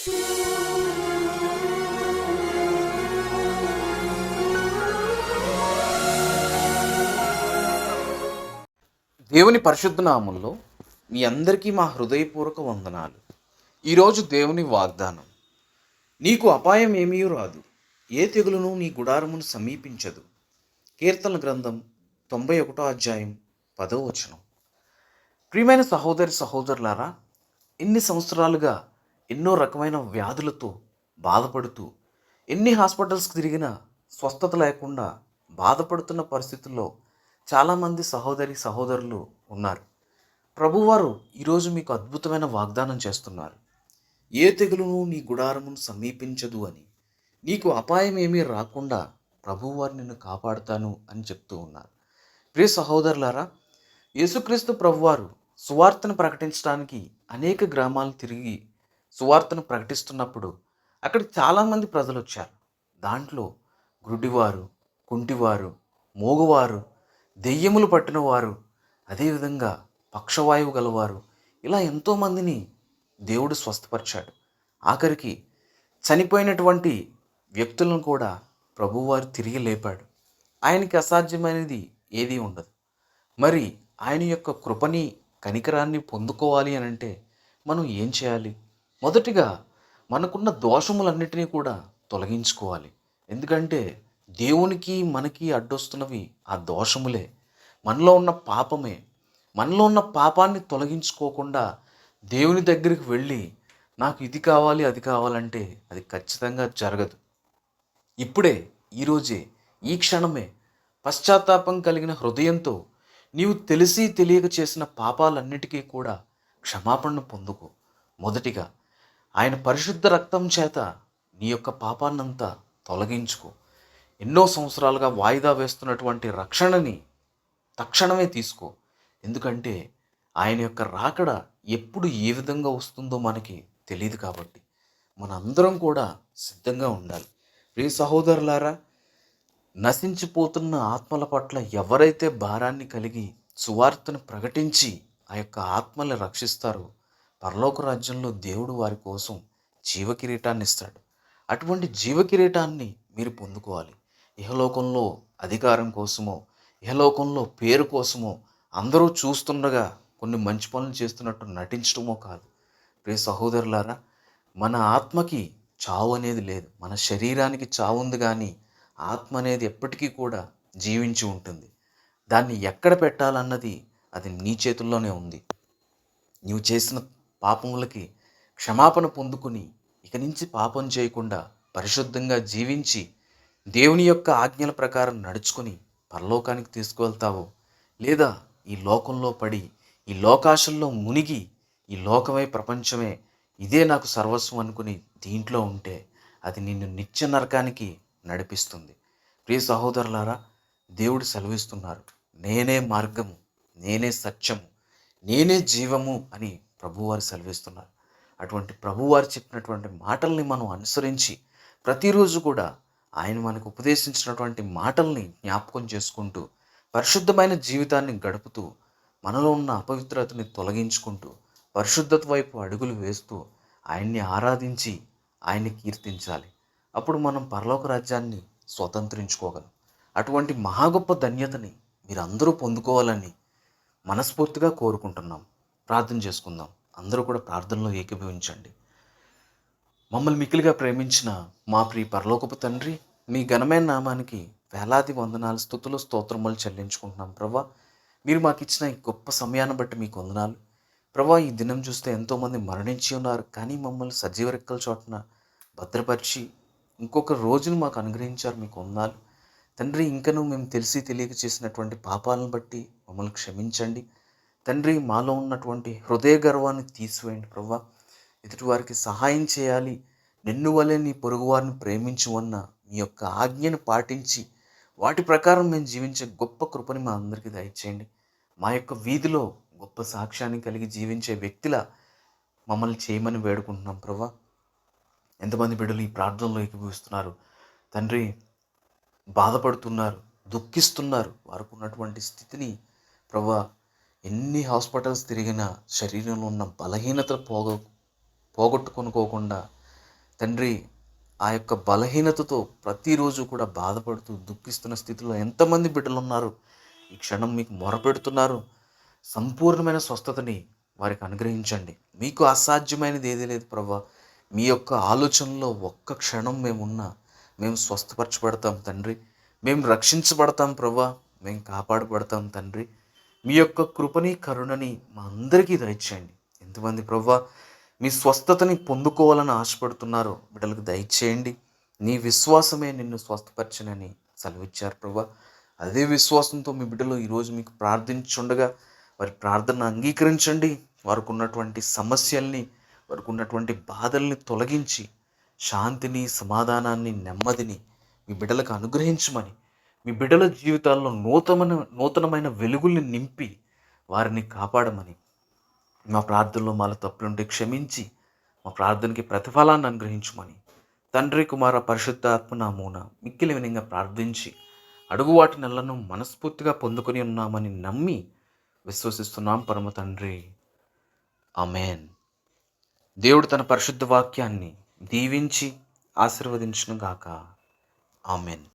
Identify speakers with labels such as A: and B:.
A: దేవుని పరిశుద్ధ నామంలో మీ అందరికీ మా హృదయపూర్వక వందనాలు. ఈరోజు దేవుని వాగ్దానం నీకు అపాయం ఏమీ రాదు ఏ తెగులును నీ గుడారమును సమీపించదు. కీర్తన గ్రంథం తొంభై ఒకటో అధ్యాయం పదో వచనం. ప్రియమైన సహోదరి సహోదరులారా ఇన్ని సంవత్సరాలుగా ఎన్నో రకమైన వ్యాధులతో బాధపడుతూ ఎన్ని హాస్పిటల్స్కి తిరిగినా స్వస్థత లేకుండా బాధపడుతున్న పరిస్థితుల్లో చాలామంది సహోదరి సహోదరులు ఉన్నారు. ప్రభువారు ఈరోజు మీకు అద్భుతమైన వాగ్దానం చేస్తున్నారు. ఏ తెగులును నీ గుడారమును సమీపించదు అని. నీకు అపాయం ఏమీ రాకుండా ప్రభువారు నిన్ను కాపాడుతాను అని చెప్తూ ఉన్నారు. ప్రియ సహోదరులారా యేసుక్రీస్తు ప్రభువారు సువార్తను ప్రకటించడానికి అనేక గ్రామాలు తిరిగి సువార్తను ప్రకటిస్తున్నప్పుడు అక్కడ చాలామంది ప్రజలు వచ్చారు దాంట్లో గుడ్డివారు కుంటివారు మోగువారు దెయ్యములు పట్టినవారు అదేవిధంగా పక్షవాయువు గలవారు ఇలా ఎంతోమందిని దేవుడు స్వస్థపరిచాడు. ఆఖరికి చనిపోయినటువంటి వ్యక్తులను కూడా ప్రభువారు తిరిగి లేపాడు. ఆయనకి అసాధ్యమైనది ఏదీ ఉండదు. మరి ఆయన యొక్క కృపని కనికరాన్ని పొందుకోవాలి అని అంటే మనం ఏం చేయాలి? మొదటిగా మనకున్న దోషములన్నిటినీ కూడా తొలగించుకోవాలి. ఎందుకంటే దేవునికి మనకి అడ్డొస్తున్నవి ఆ దోషములే. మనలో ఉన్న పాపమే. మనలో ఉన్న పాపాన్ని తొలగించుకోకుండా దేవుని దగ్గరికి వెళ్ళి నాకు ఇది కావాలి అది కావాలంటే అది ఖచ్చితంగా జరగదు. ఇప్పుడే ఈరోజే ఈ క్షణమే పశ్చాత్తాపం కలిగిన హృదయంతో నీవు తెలిసి తెలియక చేసిన పాపాలన్నిటికీ కూడా క్షమాపణ పొందుకో. మొదటిగా ఆయన పరిశుద్ధ రక్తం చేత నీ యొక్క పాపాన్నంతా తొలగించుకో. ఎన్నో సంవత్సరాలుగా వాయిదా వేస్తున్నటువంటి రక్షణని తక్షణమే తీసుకో. ఎందుకంటే ఆయన యొక్క రాకడ ఎప్పుడు ఏ విధంగా వస్తుందో మనకి తెలియదు కాబట్టి మనందరం కూడా సిద్ధంగా ఉండాలి. ప్రియ సహోదరులారా నశించిపోతున్న ఆత్మల పట్ల ఎవరైతే భారాన్ని కలిగి సువార్తను ప్రకటించి ఆ యొక్క ఆత్మల్ని రక్షిస్తారో పరలోక రాజ్యంలో దేవుడు వారి కోసం జీవకిరీటాన్ని ఇస్తాడు అటువంటి జీవకిరీటాన్ని మీరు పొందుకోవాలి. ఇహలోకంలో అధికారం కోసమో ఇహలోకంలో పేరు కోసమో అందరూ చూస్తుండగా కొన్ని మంచి పనులు చేస్తున్నట్టు నటించడమో కాదు. ప్రే సహోదరులారా మన ఆత్మకి చావు అనేది లేదు. మన శరీరానికి చావు ఉంది కానీ ఆత్మ అనేది ఎప్పటికీ కూడా జీవించి ఉంటుంది. దాన్ని ఎక్కడ పెట్టాలన్నది అది నీ చేతుల్లోనే ఉంది. నీవు చేసిన పాపములకి క్షమాపణ పొందుకుని ఇక నుంచి పాపం చేయకుండా పరిశుద్ధంగా జీవించి దేవుని యొక్క ఆజ్ఞల ప్రకారం నడుచుకొని పరలోకానికి తీసుకువెళ్తావో? లేదా ఈ లోకంలో పడి ఈ లోకాశంలో మునిగి ఈ లోకమే ప్రపంచమే ఇదే నాకు సర్వస్వం అనుకుని దీంట్లో ఉంటే అది నిన్ను నిత్య నరకానికి నడిపిస్తుంది. ప్రియ సహోదరులారా దేవుడు సెలవిస్తున్నారు. నేనే మార్గము నేనే సత్యము నేనే జీవము అని ప్రభువారు సెలవిస్తున్నారు. అటువంటి ప్రభువారు చెప్పినటువంటి మాటల్ని మనం అనుసరించి ప్రతిరోజు కూడా ఆయన మనకు ఉపదేశించినటువంటి మాటల్ని జ్ఞాపకం చేసుకుంటూ పరిశుద్ధమైన జీవితాన్ని గడుపుతూ మనలో ఉన్న అపవిత్రతని తొలగించుకుంటూ పరిశుద్ధత వైపు అడుగులు వేస్తూ ఆయన్ని ఆరాధించి ఆయన్ని కీర్తించాలి. అప్పుడు మనం పరలోక రాజ్యాన్ని స్వతంత్రించుకోగలం. అటువంటి మహా గొప్ప ధన్యతని మీరందరూ పొందుకోవాలని మనస్ఫూర్తిగా కోరుకుంటున్నాం. ప్రార్థన చేసుకుందాం. అందరూ కూడా ప్రార్థనలో ఏకీభవించండి. మమ్మల్ని మిక్కిలిగా ప్రేమించిన మా ప్రియ పరలోకపు తండ్రి మీ ఘనమైన నామానికి వేలాది వందనాలు స్థుతులు స్తోత్రములు చెల్లించుకుంటున్నాం ప్రభా. మీరు మాకు ఇచ్చిన ఈ గొప్ప సమయాన్ని బట్టి మీకు వందనాలు. ప్రభా ఈ దినం చూస్తే ఎంతోమంది మరణించి ఉన్నారు కానీ మమ్మల్ని సజీవ రెక్కల చోటన భద్రపరిచి ఇంకొక రోజును మాకు అనుగ్రహించారు మీకు వందనాలు. తండ్రి ఇంకనూ మేము తెలిసి తెలియక చేసినటువంటి పాపాలను బట్టి మమ్మల్ని క్షమించండి. తండ్రి మాలో ఉన్నటువంటి హృదయ గర్వాన్ని తీసివేయండి ప్రభా ఎదుటివారికి సహాయం చేయాలి. నిన్ను వలె నీ పొరుగు వారిని ప్రేమించు అన్న మీ యొక్క ఆజ్ఞను పాటించి వాటి ప్రకారం మేము జీవించే గొప్ప కృపని మా అందరికీ దయచేయండి. మా యొక్క వీధిలో గొప్ప సాక్ష్యాన్ని కలిగి జీవించే వ్యక్తుల మమ్మల్ని చేయమని వేడుకుంటున్నాం ప్రభా ఎంతమంది బిడ్డలు ఈ ప్రార్థనలో ఏకీభవిస్తున్నారు. తండ్రి బాధపడుతున్నారు దుఃఖిస్తున్నారు. వారికి ఉన్నటువంటి స్థితిని ప్రభా ఎన్ని హాస్పిటల్స్ తిరిగినా శరీరంలో ఉన్న బలహీనతలు పోగ పోగొట్టుకొనుకోకుండా తండ్రి ఆ యొక్క బలహీనతతో ప్రతిరోజు కూడా బాధపడుతూ దుఃఖిస్తున్న స్థితిలో ఎంతమంది బిడ్డలు ఉన్నారు ఈ క్షణం మీకు మొరపెడుతున్నారు. సంపూర్ణమైన స్వస్థతని వారికి అనుగ్రహించండి. మీకు అసాధ్యమైనది ఏదీ లేదు ప్రభా. మీ యొక్క ఆలోచనలో ఒక్క క్షణం మేమున్నా మేము స్వస్థపరచబడతాం తండ్రి. మేము రక్షించబడతాం ప్రభా. మేము కాపాడబడతాం తండ్రి. మీ యొక్క కృపని కరుణని మా అందరికీ దయచేయండి. ఎంతమంది ప్రభా మీ స్వస్థతని పొందుకోవాలని ఆశపడుతున్నారో బిడ్డలకు దయచేయండి. నీ విశ్వాసమే నిన్ను స్వస్థపరచనని సెలవిచ్చారు ప్రభా అదే విశ్వాసంతో మీ బిడ్డలు ఈరోజు మీకు ప్రార్థించుండగా వారి ప్రార్థన అంగీకరించండి. వారికి ఉన్నటువంటి సమస్యల్ని వారికి ఉన్నటువంటి బాధల్ని తొలగించి శాంతిని సమాధానాన్ని నెమ్మదిని మీ బిడ్డలకు అనుగ్రహించమని మీ బిడ్డల జీవితాల్లో నూతనమైన నూతనమైన వెలుగుల్ని నింపి వారిని కాపాడమని మా ప్రార్థనలో మాలో తప్పులుంటే క్షమించి మా ప్రార్థనకి ప్రతిఫలాన్ని అనుగ్రహించమని తండ్రి కుమార పరిశుద్ధాత్మ నామూన మిక్కిలి వినంగా ప్రార్థించి అడుగు వాటి నెలను మనస్ఫూర్తిగా పొందుకొని ఉన్నామని నమ్మి విశ్వసిస్తున్నాం. పరమ తండ్రి. అమేన్ దేవుడు తన పరిశుద్ధ వాక్యాన్ని దీవించి ఆశీర్వదించును గాక ఆమెన్.